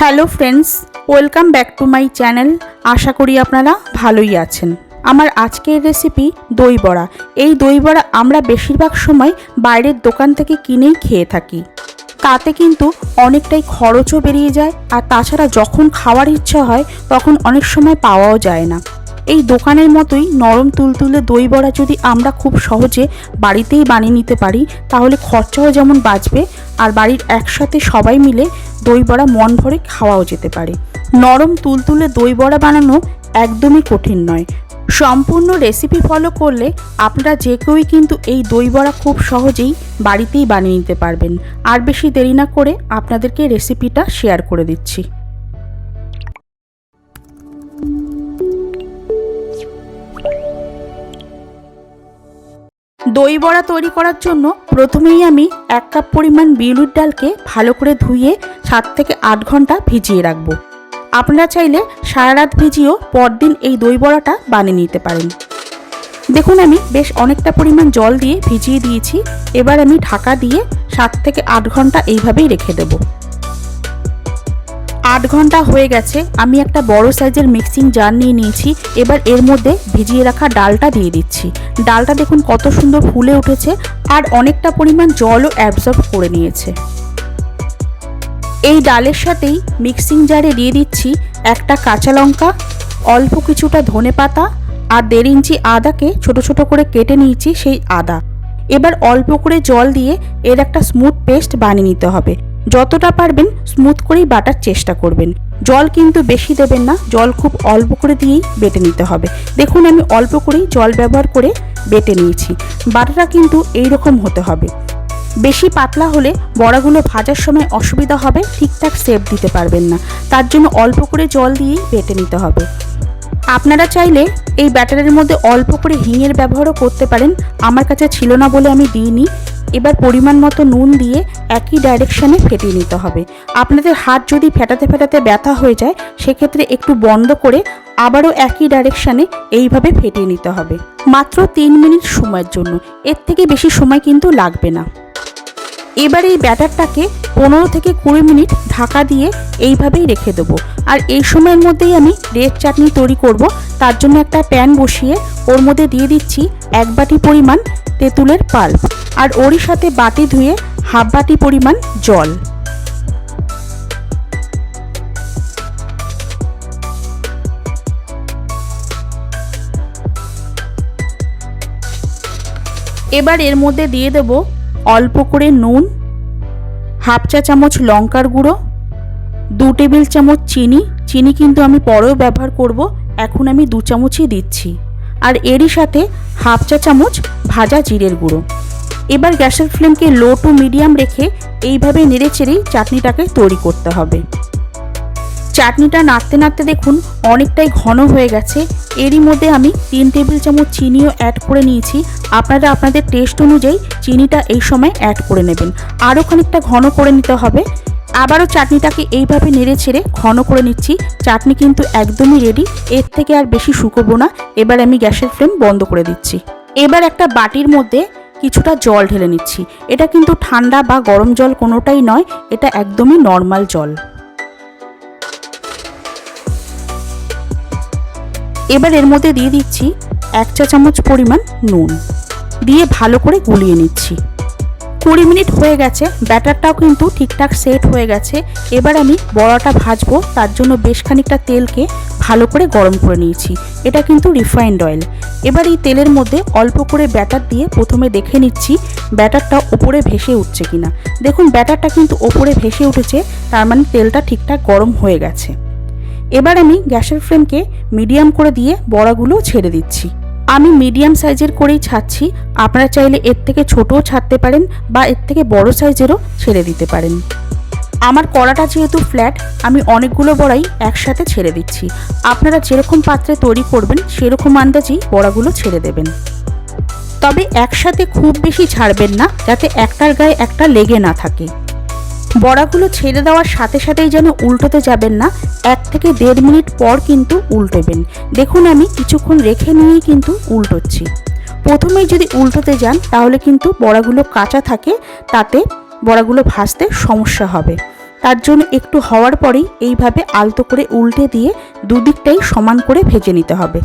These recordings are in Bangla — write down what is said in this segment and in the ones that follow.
Hello friends, welcome back to my channel. আশা করি আপনারা ভালোই আছেন। আমার আজকের রেসিপি দই বড়া। এই দই বড়া আমরা বেশিরভাগ সময় বাইরের দোকান থেকে কিনেই খেয়ে থাকি। তাতে কিন্তু অনেকটাই খরচও বেরিয়ে যায়, আর তাছাড়া যখন খাওয়ার ইচ্ছা হয়, তখন অনেক সময় পাওয়াও যায় না। এই দোকানের মতোই নরম তুলতুলে দই বড়া যদি আমরা খুব সহজে বাড়িতেই বানিয়ে নিতে পারি, তাহলে খরচাও যেমন বাঁচবে আর বাড়ির একসাথে সবাই মিলে দই বড়া মন ভরে খাওয়াও যেতে পারে। নরম তুলতুলে দই বড়া বানানো একদমই কঠিন নয়। সম্পূর্ণ রেসিপি ফলো করলে আপনারা যে কেউই কিন্তু এই দই বড়া খুব সহজেই বাড়িতেই বানিয়ে নিতে পারবেন। আর বেশি দেরি না করে আপনাদেরকে রেসিপিটা শেয়ার করে দিচ্ছি। দই বড়া তৈরি করার জন্য প্রথমেই আমি এক কাপ পরিমাণ বিউলির ডালকে ভালো করে ধুয়ে সাত থেকে আট ঘণ্টা ভিজিয়ে রাখব। আপনারা চাইলে সারা রাত ভিজিয়েও পরদিন এই দই বড়াটা বানিয়ে নিতে পারেন। দেখুন আমি বেশ অনেকটা পরিমাণ জল দিয়ে ভিজিয়ে দিয়েছি। এবার আমি ঢাকা দিয়ে সাত থেকে আট ঘণ্টা এইভাবেই রেখে দেবো। আট ঘণ্টা হয়ে গেছে, আমি একটা বড় সাইজের মিক্সিং জার নিয়ে নিয়েছি, এবার এর মধ্যে ভিজিয়ে রাখা ডালটা দিয়ে দিচ্ছি। ডালটা দেখুন কত সুন্দর ফুলে উঠেছে আর অনেকটা পরিমাণ জলও অ্যাবজর্ব করে নিয়েছে। এই ডালের সাথেই মিক্সিং জারে দিয়ে দিচ্ছি একটা কাঁচা লঙ্কা, অল্প কিছুটা ধনে পাতা আর দেড় ইঞ্চি আদাকে ছোট ছোট করে কেটে নিয়েছি সেই আদা। এবার অল্প করে জল দিয়ে এর একটা স্মুথ পেস্ট বানিয়ে নিতে হবে। যতটা পারবেন স্মুথ করেই বাটার চেষ্টা করবেন। জল কিন্তু বেশি দেবেন না, জল খুব অল্প করে দিয়েই বেটে নিতে হবে। দেখুন আমি অল্প করেই জল ব্যবহার করে বেটে নিয়েছি। বাটাটা কিন্তু এই রকম হতে হবে। বেশি পাতলা হলে বড়াগুলো ভাজার সময় অসুবিধা হবে, ঠিকঠাক সেপ দিতে পারবেন না। তার জন্য অল্প করে জল দিয়েই বেটে নিতে হবে। আপনারা চাইলে এই ব্যাটারের মধ্যে অল্প করে হিঙের ব্যবহারও করতে পারেন। আমার কাছে ছিল না বলে আমি দিইনি। এবার পরিমাণ মতো নুন দিয়ে একই ডাইরেকশানে ফেটিয়ে নিতে হবে। আপনাদের হাত যদি ফেটাতে ফেটাতে ব্যথা হয়ে যায়, সেক্ষেত্রে একটু বন্ধ করে আবারও একই ডাইরেকশানে এইভাবে ফেটিয়ে নিতে হবে। মাত্র তিন মিনিট সময়ের জন্য। এর থেকে বেশি সময় কিন্তু লাগবে না। এবার এই ব্যাটারটাকে পনেরো থেকে কুড়ি মিনিট ঢাকা দিয়ে এইভাবেই রেখে দেবো। আর এই সময়ের মধ্যেই আমি রেড চাটনি তৈরি করব। তার জন্য একটা প্যান বসিয়ে ওর মধ্যে দিয়ে দিচ্ছি এক বাটি পরিমাণ তেঁতুলের পাল্প আর ওরই সাথে বাটি ধুয়ে হাফ বাটি পরিমাণ জল। এবার এর মধ্যে দিয়ে দেব অল্প করে নুন, হাফ চা চামচ লঙ্কার গুঁড়ো, দু টেবিল চামচ চিনি। চিনি কিন্তু আমি পরেও ব্যবহার করব, এখন আমি দু চামচই দিচ্ছি। আর এরই সাথে হাফ চা চামচ ভাজা জিরের গুঁড়ো। এবার গ্যাসের ফ্লেমকে লো টু মিডিয়াম রেখে এইভাবে নেড়ে চেড়েই চাটনিটাকে তৈরি করতে হবে। চাটনিটা নাড়তে নাড়তে দেখুন অনেকটাই ঘন হয়ে গেছে। এরই মধ্যে আমি তিন টেবিল চামচ চিনিও অ্যাড করে নিয়েছি। আপনারা আপনাদের টেস্ট অনুযায়ী চিনিটা এই সময় অ্যাড করে নেবেন। আরও খানিকটা ঘন করে নিতে হবে। আবারও চাটনিটাকে এইভাবে নেড়ে ছেড়ে ঘন করে নিচ্ছি। চাটনি কিন্তু একদমই রেডি এর থেকে আর বেশি শুকোবো না। এবার আমি গ্যাসের ফ্লেম বন্ধ করে দিচ্ছি। এবার একটা বাটির মধ্যে কিছুটা জল ঢেলে নিচ্ছি। এটা কিন্তু ঠান্ডা বা গরম জল কোনোটাই নয়। এটা একদমই নর্মাল জল। এবার এর মধ্যে দিয়ে দিচ্ছি এক চা চামচ পরিমাণ নুন। দিয়ে ভালো করে গুলিয়ে নিচ্ছি। কুড়ি মিনিট হয়ে গেছে, ব্যাটারটাও কিন্তু ঠিকঠাক সেট হয়ে গেছে। এবার আমি বড়াটা ভাজবো, তার জন্য বেশ খানিকটা তেলকে ভালো করে গরম করে নিয়েছি। এটা কিন্তু রিফাইন্ড অয়েল। এবার এই তেলের মধ্যে অল্প করে ব্যাটার দিয়ে প্রথমে দেখে নিচ্ছি ব্যাটারটা ওপরে ভেসে উঠছে কিনা। দেখুন, ব্যাটারটা কিন্তু ওপরে ভেসে উঠেছে, তার মানে তেলটা ঠিকঠাক গরম হয়ে গেছে। এবার আমি গ্যাসের ফ্লেমকে মিডিয়াম করে দিয়ে বড়াগুলো ছেড়ে দিচ্ছি। আমি মিডিয়াম সাইজের করেই ছাড়ছি। আপনারা চাইলে এর থেকে ছোটও ছাড়তে পারেন বা এর থেকে বড় সাইজেরও ছেড়ে দিতে পারেন। আমার কড়াটা যেহেতু ফ্ল্যাট আমি অনেকগুলো বড়াই একসাথে ছেড়ে দিচ্ছি। আপনারা যেরকম পাত্রে তৈরি করবেন, সেরকম আন্দাজেই বড়াগুলো ছেড়ে দেবেন। তবে একসাথে খুব বেশি ছাড়বেন না, যাতে একটার গায়ে একটা লেগে না থাকে। বড়াগুলো ছেড়ে দেওয়ার সাথে সাথেই যেন উল্টোতে যাবেন না, এক থেকে দেড় মিনিট পর কিন্তু উল্টোবেন। দেখুন আমি কিছুক্ষণ রেখে নিয়েই কিন্তু উল্টোচ্ছি। প্রথমেই যদি উল্টোতে যান, তাহলে কিন্তু বড়াগুলো কাঁচা থাকে, তাতে বড়াগুলো ভাজতে সমস্যা হবে। তার জন্য একটু হওয়ার পরেই এইভাবে আলতো করে উল্টে দিয়ে দুদিকটাই সমান করে ভেজে নিতে হবে।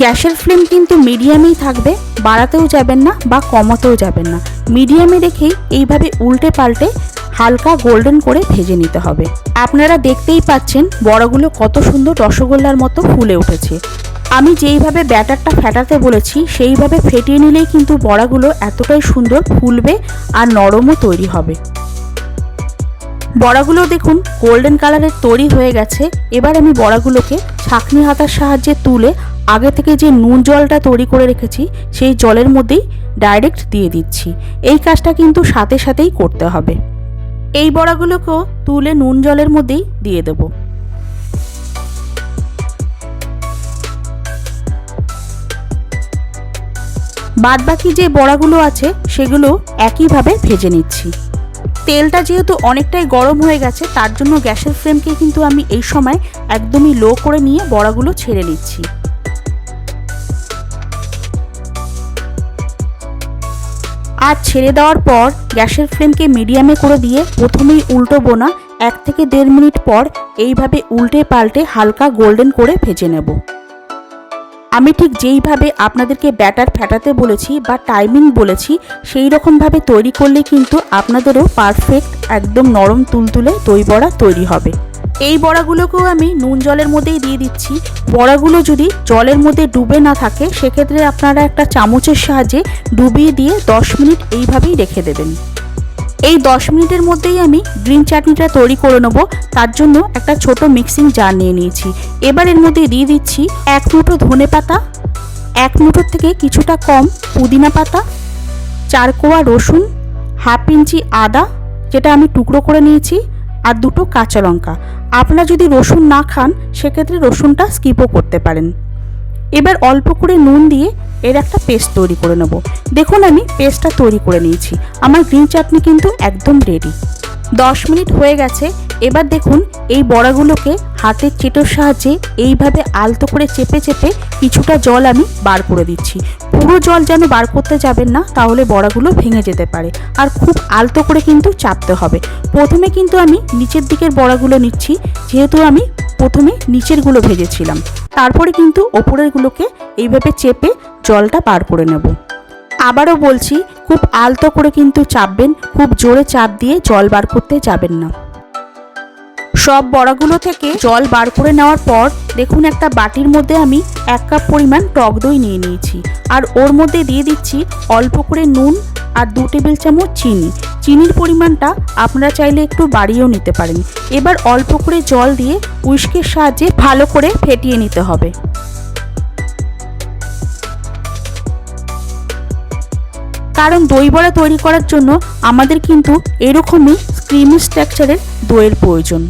গ্যাসের ফ্লেম কিন্তু মিডিয়ামেই থাকবে, বাড়াতেও যাবেন না বা কমাতেও যাবেন না। মিডিয়ামে রেখেই এইভাবে উল্টে পাল্টে হালকা গোল্ডেন করে ভেজে নিতে হবে। আপনারা দেখতেই পাচ্ছেন বড়গুলো কত সুন্দর রসগোল্লার মতো ফুলে উঠেছে। আমি যেইভাবে ব্যাটারটা ফেটাতে বলেছি, সেইভাবে ফেটিয়ে নিলেই কিন্তু বড়াগুলো এতটাই সুন্দর ফুলবে আর নরমও তৈরি হবে। বড়াগুলো দেখুন, গোল্ডেন কালারের তৈরি হয়ে গেছে। এবার আমি বড়াগুলোকে ছাঁকনি হাতার সাহায্যে তুলে আগে থেকে যে নুন জলটা তৈরি করে রেখেছি, সেই জলের মধ্যেই ডাইরেক্ট দিয়ে দিচ্ছি। এই কাজটা কিন্তু সাথে সাথেই করতে হবে। এই বড়াগুলোকেও তুলে নুন জলের মধ্যেই দিয়ে দেব। বাদবাকি যে বড়াগুলো আছে, সেগুলো একইভাবে ভেজে নিচ্ছি। তেলটা যেহেতু অনেকটাই গরম হয়ে গেছে, তার জন্য গ্যাসের ফ্লেমকে কিন্তু আমি এই সময় একদমই লো করে নিয়ে বড়াগুলো ছেড়ে নিচ্ছি। আর ছেড়ে দেওয়ার পর গ্যাসের ফ্লেমকে মিডিয়ামে করে দিয়ে প্রথমেই উল্টো বোনা এক থেকে দেড় মিনিট পর এইভাবে উল্টে পাল্টে হালকা গোল্ডেন করে ভেজে নেব। আমি ঠিক যেইভাবে আপনাদেরকে ব্যাটার ফেটাতে বলেছি বা টাইমিং বলেছি সেই রকমভাবে তৈরি করলে কিন্তু আপনাদেরও পারফেক্ট একদম নরম তুলতুলে দই বড়া তৈরি হবে। এই বড়াগুলোকেও আমি নুন জলের মধ্যেই দিয়ে দিচ্ছি। বড়াগুলো যদি জলের মধ্যে ডুবে না থাকে, সেক্ষেত্রে আপনারা একটা চামচের সাহায্যে ডুবিয়ে দিয়ে দশ মিনিট এইভাবেই রেখে দেবেন। এই দশ মিনিটের মধ্যেই আমি গ্রিন চাটনিটা তৈরি করে নেব। তার জন্য একটা ছোট মিক্সিং জার নিয়ে নিয়েছি। এবার এর মধ্যে দিয়ে দিচ্ছি এক মুঠো ধনে পাতা, এক মুঠোর থেকে কিছুটা কম পুদিনা পাতা, চার কোয়া রসুন, হাফ ইঞ্চি আদা, যেটা আমি টুকরো করে নিয়েছি, আর দুটো কাঁচা লঙ্কা। আপনারা যদি রসুন না খান, সেক্ষেত্রে রসুনটা স্কিপও করতে পারেন। এবার অল্প করে নুন দিয়ে এর একটা পেস্ট তৈরি করে নেব। দেখুন আমি পেস্টটা তৈরি করে নিয়েছি। আমার গ্রিন চাটনি কিন্তু একদম রেডি দশ মিনিট হয়ে গেছে এবার দেখুন, এই বড়াগুলোকে হাতের চেটোর সাহায্যে এইভাবে আলতো করে চেপে চেপে কিছুটা জল আমি বার করে দিচ্ছি। পুরো জল যেন বার করতে যাবেন না, তাহলে বড়াগুলো ভেঙে যেতে পারে। আর খুব আলতো করে কিন্তু চাপতে হবে। প্রথমে কিন্তু আমি নিচের দিকের বড়াগুলো নিচ্ছি, যেহেতু আমি প্রথমে নিচেরগুলো ভেজেছিলাম। তারপরে কিন্তু ওপরেরগুলোকে এইভাবে চেপে জলটা বার করে নেব। আবারও বলছি, খুব আলতো করে কিন্তু চাপবেন, খুব জোরে চাপ দিয়ে জল বার করতে যাবেন না। সব বড়াগুলো থেকে জল বার করে নেওয়ার পর দেখুন একটা বাটির মধ্যে আমি এক কাপ পরিমাণ টক দই নিয়ে নিয়েছি। আর ওর মধ্যে দিয়ে দিচ্ছি অল্প করে নুন আর দু টেবিল চামচ চিনি। চিনির পরিমাণটা আপনারা চাইলে একটু বাড়িয়েও নিতে পারেন। এবার অল্প করে জল দিয়ে উইস্কের সাহায্যে ভালো করে ফেটিয়ে নিতে হবে। কারণ দই বড়া তৈরি করার জন্য আমাদের কিন্তু এরকমই ক্রিমি স্ট্রাকচারের দইয়ের প্রয়োজন।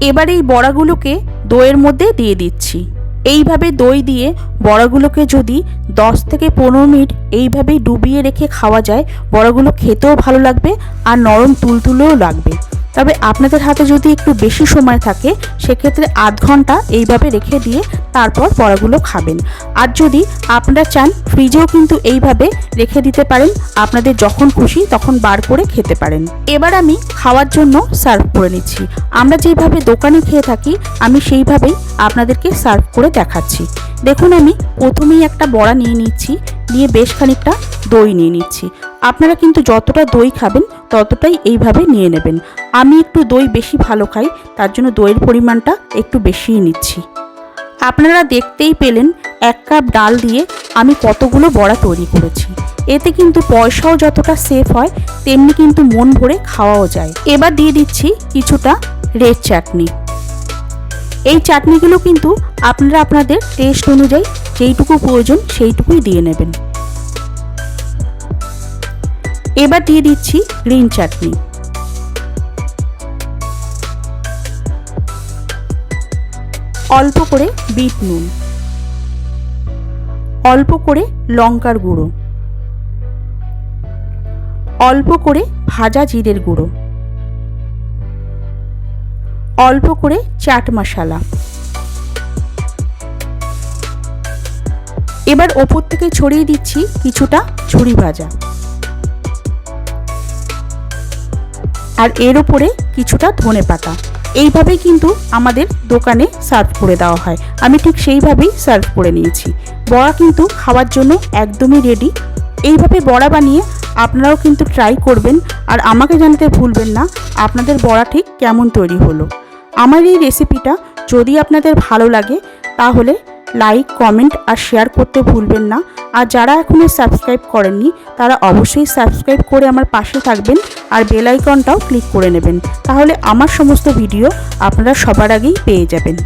এবার এই বড়াগুলোকে দইয়ের মধ্যে দিয়ে দিচ্ছি। এইভাবে দই দিয়ে বড়াগুলোকে যদি দশ থেকে পনেরো মিনিট এইভাবেই ডুবিয়ে রেখে খাওয়া যায়, বড়াগুলো খেতেও ভালো লাগবে আর নরম তুলতুলেও লাগবে। তবে আপনাদের হাতে যদি একটু বেশি সময় থাকে, সেক্ষেত্রে আধ ঘণ্টা এইভাবে রেখে দিয়ে তারপর বড়াগুলো খাবেন। আর যদি আপনারা চান, ফ্রিজেও কিন্তু এইভাবে রেখে দিতে পারেন, আপনাদের যখন খুশি তখন বার করে খেতে পারেন। এবার আমি খাওয়ার জন্য সার্ভ করে নিচ্ছি। আমরা যেইভাবে দোকানে খেয়ে থাকি, আমি সেইভাবেই আপনাদেরকে সার্ভ করে দেখাচ্ছি। দেখুন, আমি প্রথমেই একটা বড়া নিয়ে নিচ্ছি নিয়ে বেশ খানিকটা দই নিয়ে নিচ্ছি। আপনারা কিন্তু যতটা দই খাবেন ততটাই এইভাবে নিয়ে নেবেন। আমি একটু দই বেশি ভালো খাই, তার জন্য দইয়ের পরিমাণটা একটু বেশিই নিচ্ছি। আপনারা দেখতেই পেলেন, এক কাপ ডাল দিয়ে আমি কতগুলো বড়া তৈরি করেছি। এতে কিন্তু পয়সাও যতটা সেফ হয়, তেমনি কিন্তু মন ভরে খাওয়াও যায়। এবার দিয়ে দিচ্ছি কিছুটা রেড চাটনি এই চাটনিগুলো কিন্তু আপনারা আপনাদের টেস্ট অনুযায়ী যেইটুকু প্রয়োজন সেইটুকুই দিয়ে নেবেন। এবার দিয়ে দিচ্ছি গ্রিন চাটনি। অল্প করে বিট নুন। অল্প করে লঙ্কার গুঁড়ো। অল্প করে ভাজা জিরের গুঁড়ো। অল্প করে চাট মশলা। এবার ওপর থেকে ছড়িয়ে দিচ্ছি কিছুটা ঝুড়ি ভাজা। আর এর ওপরে কিছুটা ধনে পাতা। এইভাবেই কিন্তু আমাদের দোকানে সার্ভ করে দেওয়া হয়। আমি ঠিক সেইভাবেই সার্ভ করে নিয়েছি। বড়া কিন্তু খাওয়ার জন্য একদমই রেডি এইভাবে বড়া বানিয়ে আপনারাও কিন্তু ট্রাই করবেন। আর আমাকে জানাতে ভুলবেন না, আপনাদের বড়া ঠিক কেমন তৈরি হলো। আমার এই রেসিপিটা যদি আপনাদের ভালো লাগে, তাহলে লাইক কমেন্ট আর শেয়ার করতে ভুলবেন না। আর যারা এখনও সাবস্ক্রাইব করেননি, তারা অবশ্যই সাবস্ক্রাইব করে আমার পাশে থাকবেন আর বেল আইকনটাও ক্লিক করে নেবেন। তাহলে আমার সমস্ত ভিডিও আপনারা সবার আগেই পেয়ে যাবেন।